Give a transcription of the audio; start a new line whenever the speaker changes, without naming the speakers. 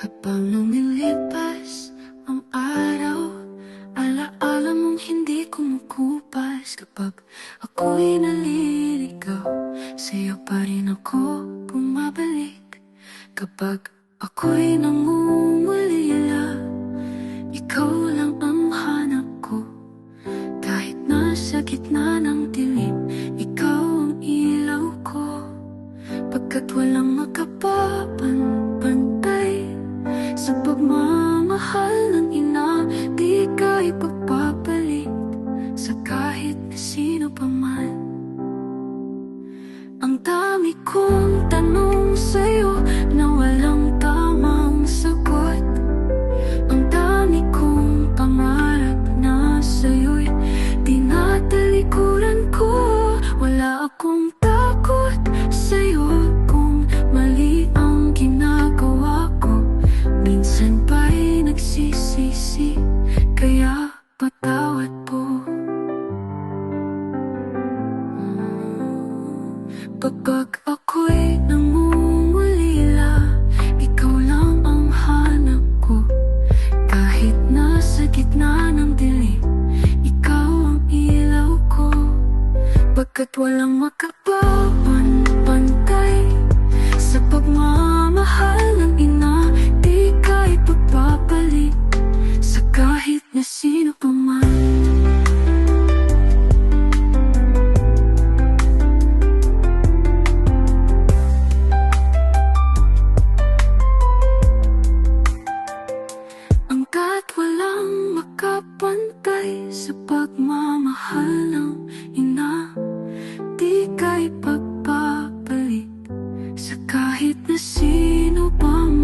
Habang lumilipas ang araw Alaala mong hindi kumukupas. Kapag ako'y naliligaw Sa'yo pa rin ako bumabalik. Kapag ako'y nangungulila Ikaw lang ang hanap ko. Kahit nasa gitna ng dilim Ikaw ang ilaw ko. Pagkat walang makapapantay Sa pagmamahal ng ina Di ka ipagpapalik Sa kahit sino pa man. Ang dami kong Kapag ako'y nangungulila Ikaw lang ang hanap ko. Kahit nasa gitna ng dilim Ikaw ang ilaw ko. Pagkat walang makapapantay Kahit na sino pang